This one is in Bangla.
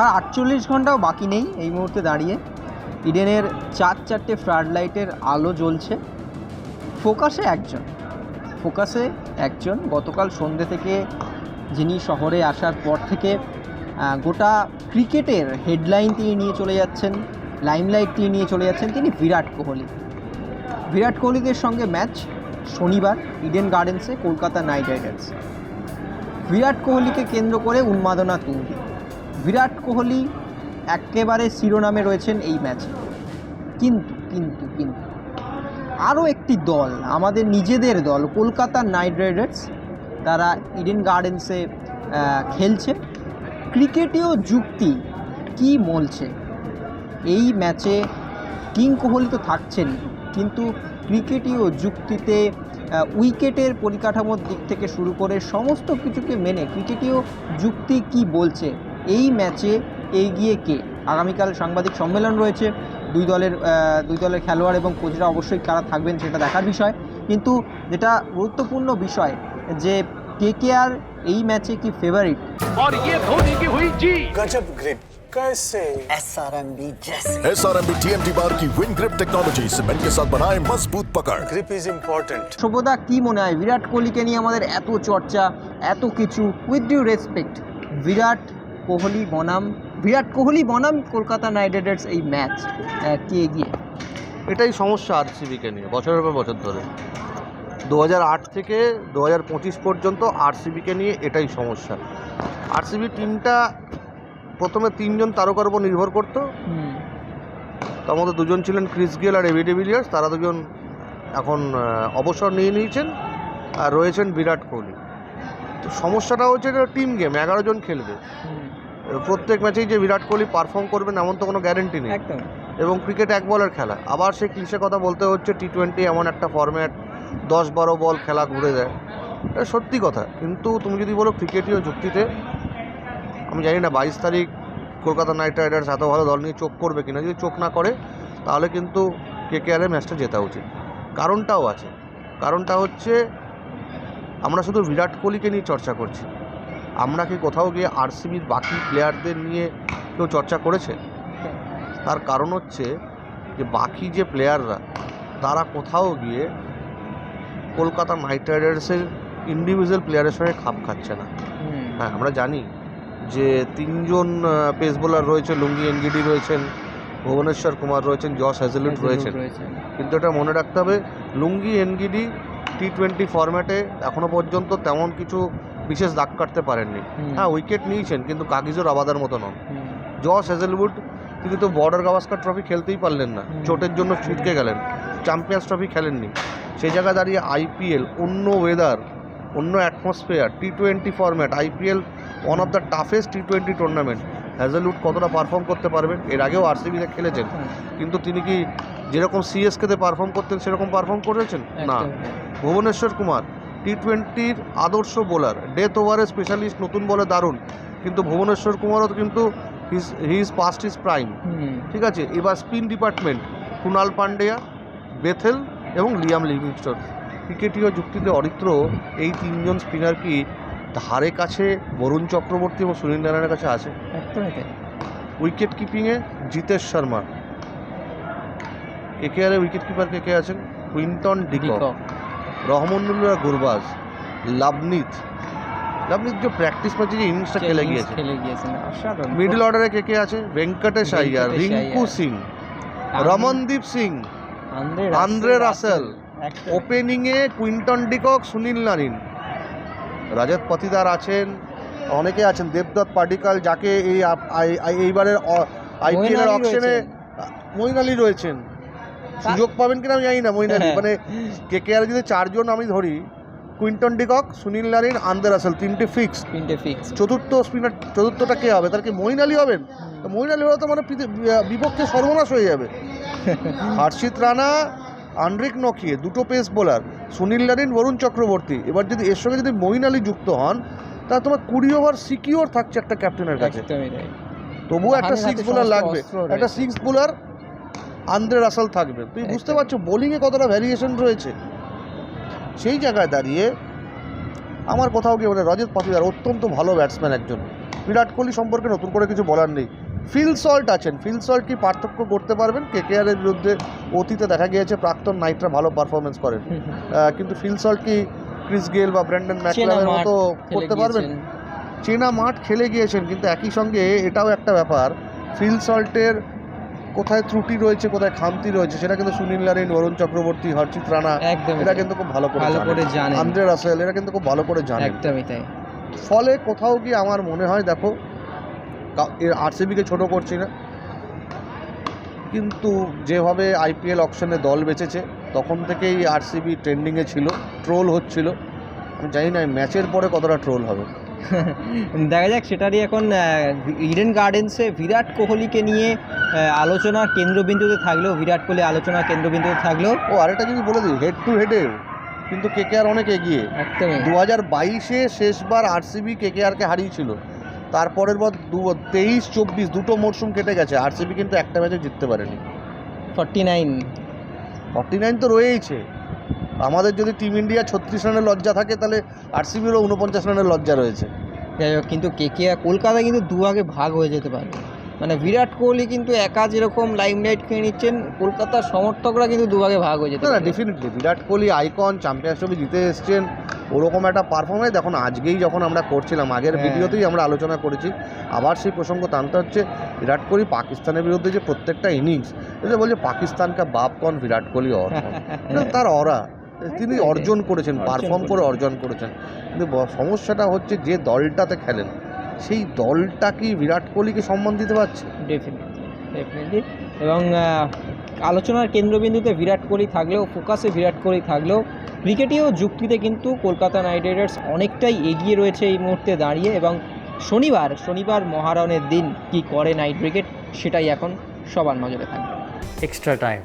আর আটচল্লিশ ঘন্টাও বাকি নেই এই মুহূর্তে দাঁড়িয়ে। ইডেনের চার চারটে ফ্লাড লাইটের আলো জ্বলছে। ফোকাসে একজন। ফোকাসে একজন। গতকাল সন্ধ্যে থেকে যিনি শহরে আসার পর থেকে গোটা ক্রিকেটের হেডলাইন তিনি নিয়ে চলে যাচ্ছেন, লাইমলাইট তিনি নিয়ে চলে যাচ্ছেন, তিনি বিরাট কোহলি। বিরাট কোহলিদের সঙ্গে ম্যাচ শনিবার ইডেন গার্ডেন্সে কলকাতা নাইট রাইডার্স। বিরাট কোহলিকে কেন্দ্র করে উন্মাদনা তুঙ্গি বিরাট কোহলি একেবারে শিরোনামে রয়েছেন এই ম্যাচে। কিন্তু কিন্তু কিন্তু আরও একটি দল, আমাদের নিজেদের দল, কলকাতা নাইট রাইডার্স, তারা ইডেন গার্ডেন্সে খেলছে। ক্রিকেটীয় যুক্তি কি মলছে এই ম্যাচে কিং কোহলি তো থাকছেনই, কিন্তু ক্রিকেটীয় যুক্তিতে উইকেটের পরিকাঠামোর দিক থেকে শুরু করে সমস্ত কিছুকে মেনে ক্রিকেটীয় যুক্তি কি বলছে? এই ম্যাচে এগিয়ে কে আগামীকাল সাংবাদিক সম্মেলন রয়েছে দুই দলের আহ, দুই দলের খেলোয়াড় এবং কোচরা অবশ্যই কারা থাকবেন সেটা দেখার বিষয় কিন্তু যেটা গুরুত্বপূর্ণ বিষয় যে কে কে আর এই ম্যাচে কি ফেভারিট और ये धोनी की हुई जी गजब ग्रिप कैसे एसआरएमबी जैसे S R M B T M T bar की विन ग्रिप टेक्नोलॉजी सीमेंट के साथ बनाए मजबूत पकड़ ग्रिप इज इम्पोर्टेंट সভ্যতা কি মনে হয় বিরাট কোহলিকে নিয়ে আমাদের এত চর্চা এত কিছু with due respect Virat Kohli বনাম বিরাট কোহলি বনাম কলকাতা নাইট রাইডার্স এই ম্যাচ কে এগিয়ে? এটাই সমস্যা আরসিবিকে নিয়ে বছরের পর বছর ধরে। দু আট থেকে দু পঁচিশ পর্যন্ত আরসিবিকে নিয়ে এটাই সমস্যা। আরসিবি টিমটা প্রথমে তিনজন তারকার উপর নির্ভর করতো। তার মধ্যে দুজন ছিলেন ক্রিস গেল আর এভি ডিভিলিয়ার্স তারা দুজন এখন অবসর নিয়ে নিয়েছেন আর রয়েছেন বিরাট কোহলি। তো সমস্যাটা হচ্ছে এটা টিম গেম এগারো জন খেলবে। প্রত্যেক ম্যাচেই যে বিরাট কোহলি পারফর্ম করবেন এমন তো কোনো গ্যারেন্টি নেই। একদম। এবং ক্রিকেট এক বলের খেলা। আবার সেই ক্লিশে কথা বলতে হচ্ছে টি টোয়েন্টি এমন একটা ফর্ম্যাট দশ বারো বল খেলা ঘুরে দেয়। এটা সত্যি কথা। কিন্তু তুমি যদি বলো ক্রিকেটীয় যুক্তিতে আমি জানি না বাইশ তারিখ কলকাতা নাইট রাইডার্স এত ভালো দল নিয়ে চোখ করবে কিনা। যদি চোখ না করে তাহলে কিন্তু কে কে আরে ম্যাচটা জেতা উচিত। কারণটাও আছে। কারণটা হচ্ছে আমরা শুধু বিরাট কোহলিকে নিয়ে চর্চা করছি। আমরা কি কোথাও গিয়ে আরসিবির বাকি প্লেয়ারদের নিয়ে কেউ চর্চা করেছে? তার কারণ হচ্ছে যে বাকি যে প্লেয়াররা তারা কোথাও গিয়ে কলকাতা নাইট রাইডার্সের ইন্ডিভিজুয়াল প্লেয়ারের সঙ্গে খাপ খাচ্ছে না। হ্যাঁ আমরা জানি যে তিনজন পেস বোলার রয়েছে লুঙ্গি এনগিডি রয়েছেন ভুবনেশ্বর কুমার রয়েছেন জস হ্যাজেলুড রয়েছেন। কিন্তু এটা মনে রাখতে হবে লুঙ্গি এনগিডি টি টোয়েন্টি ফরম্যাটে এখনও পর্যন্ত তেমন কিছু বিশেষ দাগ কাটতে পারেননি। হ্যাঁ উইকেট নিয়েছেন কিন্তু কাগিজোর আবাদার মতো নন। জস হেজেলউড তিনি তো বর্ডার গাভাস্কার ট্রফি খেলতেই পারলেন না। চোটের জন্য ছিটকে গেলেন। চ্যাম্পিয়ন্স ট্রফি খেলেননি। সেই জায়গায় দাঁড়িয়ে আইপিএল অন্য ওয়েদার অন্য atmosphere T twenty format IPL one of the toughest T twenty tournament Hazlewood কতটা পারফর্ম করতে পারবেন এর আগেও আরসিবিতে খেলেছেন। কিন্তু তিনি কি যেরকম সিএসকেতে পারফর্ম করতেন সেরকম পারফর্ম করেছেন? না। ভুবনেশ্বর কুমার টি টোয়েন্টির আদর্শ বোলার ডেথ ওভারের স্পেশালিস্ট নতুন বলে দারুণ। কিন্তু ভুবনেশ্বর কুমারও কিন্তু his he is past is prime ঠিক আছে এবার spin department Krunal Pandya Bethell এবং লিয়াম লিভিংস্টন। ক্রিকেটীয় যুক্তিতে অরিত্র এই তিনজন স্পিনার কি ধারে কাছে বরুণ চক্রবর্তী এবং সুনীল নারায়ণের কাছে আছে? একদমই তাই। উইকেট কিপিংয়ে জিতেশ শর্মা। একেআরে উইকেট কিপার কে কে আছেন? Quinton de Kock. Rahmanullah Gurbaz Luvnith Luvnith যে প্র্যাকটিস ম্যাচে যে ইনিংসটা খেলে গিয়েছে। খেলে গিয়েছেন অসাধারণ। মিডল অর্ডারে কে কে আছে? Venkatesh Iyer Rinku Singh Ramandeep Singh Andre Russell. ওপেনিংয়ে Quinton de Kock Sunil Narine Rajat Patidar আছেন অনেকে আছেন দেবদত্ত পাডিকাল যাকে এই এইবারের আইপিএল এর মইন আলী অকশনে মইন আলী রয়েছেন। সুযোগ পাবেন কিনা আমি জানি না মইন আলী হ্যাঁ। মানে কে কে আর যদি চারজন আমি ধরি Quinton de Kock Sunil Narine Andre Russell তিনটে ফিক্স তিনটে ফিক্স চতুর্থ স্পিনার চতুর্থটা কে হবে? তার কি মইন আলী হবেন? তো মইন আলী হলে তো মানে বিপক্ষে সর্বনাশ হয়ে যাবে। হর্ষিত রানা আন্ড্রিক নকিয়ে দুটো pace bowler Sunil Narine Varun Chakravarthy. এবার যদি এর সঙ্গে যদি মইন আলী যুক্ত হন তাহলে তোমার কুড়ি ওভার সিকিওর থাকছে একটা ক্যাপ্টেনের কাছে। তবুও একটা সিক্স বোলার লাগবে। একটা সিক্স বোলার আন্দ্রে রাসাল থাকবে। তুমি বুঝতে পারছ বোলিংয়ে কতটা ভ্যারিয়েশন রয়েছে? সেই জায়গায় দাঁড়িয়ে আমার কোথাও গিয়ে মানে রজত পাতিদার অত্যন্ত ভালো ব্যাটসম্যান একজন। বিরাট কোহলি সম্পর্কে নতুন করে কিছু বলার নেই। ফিল সল্ট আছেন। ফিল সল্ট কি পার্থক্য করতে পারবেন? কে কে আরের বিরুদ্ধে অতীতে দেখা গিয়েছে প্রাক্তন নাইটরা ভালো পারফরমেন্স করেন। কিন্তু ফিল সল্ট কি ক্রিস গেল বা ব্র্যান্ডন ম্যাকলামের মতো করতে পারবেন? চেনা মাঠ খেলে গিয়েছেন কিন্তু একই সঙ্গে এটাও একটা ব্যাপার। ফিল সল্টের কোথায় ত্রুটি রয়েছে কোথায় খামতি রয়েছে সেটা কিন্তু সুনীল নারিন বরুণ চক্রবর্তী হরচিত রানা এরা কিন্তু খুব ভালো করে ভালো করে জানেন। আন্দ্রে রাসেল এরা কিন্তু খুব ভালো করে জানেন। একদমই তাই। ফলে কোথাও গিয়ে আমার মনে হয় দেখো আরসিবিকে ছোট করছি না কিন্তু যেভাবে আইপিএল অকশনে দল বেঁচেছে তখন থেকেই আরসিবি ট্রেন্ডিংয়ে ছিল ট্রোল হচ্ছিল। আমি জানি না ম্যাচের পরে কতটা ট্রোল হবে। দেখা যাক সেটারই এখন ইডেন গার্ডেন্সে বিরাট কোহলিকে নিয়ে আহ, আলোচনার কেন্দ্রবিন্দুতে থাকলেও বিরাট কোহলি আলোচনার কেন্দ্রবিন্দুতে থাকলেও ও আরেকটা জিনিস বলে দিই হেড টু হেডে কিন্তু কেকেআর অনেক এগিয়ে। একদমই। দু হাজার বাইশে শেষবার আরসিবি কেকেআরকে হারিয়েছিল। তারপরের বার দু তেইশ চব্বিশ দুটো মরশুম কেটে গেছে। আরসিবি কিন্তু একটা ম্যাচে জিততে পারেনি। ফর্টি নাইন ফর্টি নাইন তো রয়েইছে। আমাদের যদি টিম ইন্ডিয়া ছত্রিশ রানের লজ্জা থাকে তাহলে আরসিবিরও উনপঞ্চাশ রানের লজ্জা রয়েছে। যাই হোক কিন্তু কে কে কলকাতা কিন্তু দু ভাগে ভাগ হয়ে যেতে পারে। মানে বিরাট কোহলি কিন্তু একা যেরকম লাইমলাইট খেয়ে নিচ্ছেন কলকাতার সমর্থকরা কিন্তু দুভাগে ভাগ হয়ে যেতে না definitely Virat Kohli icon Champions Trophy জিতে এসছেন ওরকম একটা পারফরমেন্স এখন আজকেই যখন আমরা করছিলাম আগের হ্যাঁ। ভিডিওতেই আমরা আলোচনা করেছি আবার সেই প্রসঙ্গ টানতে হচ্ছে বিরাট কোহলি পাকিস্তানের বিরুদ্ধে যে প্রত্যেকটা ইনিংস যে বলছে পাকিস্তানকে বাপ কন বিরাট কোহলি অর। তার অরা। তিনি অর্জন করেছেন পারফর্ম করে অর্জন করেছেন। কিন্তু সমস্যাটা হচ্ছে যে দলটাতে খেলেন সেই দলটা কি বিরাট কোহলিকে সম্মান দিতে পারছে? ডেফিনেটলি ডেফিনেটলি এবং আলোচনার কেন্দ্রবিন্দুতে বিরাট কোহলি থাকলেও ফোকাসে বিরাট কোহলি থাকলেও ক্রিকেটেও যুক্তিতে কিন্তু কলকাতা নাইট রাইডার্স অনেকটাই এগিয়ে রয়েছে এই মুহূর্তে দাঁড়িয়ে এবং শনিবার শনিবার মহারণের দিন কি করে নাইট ক্রিকেট সেটাই এখন সবার নজরে থাকবে। Extra time.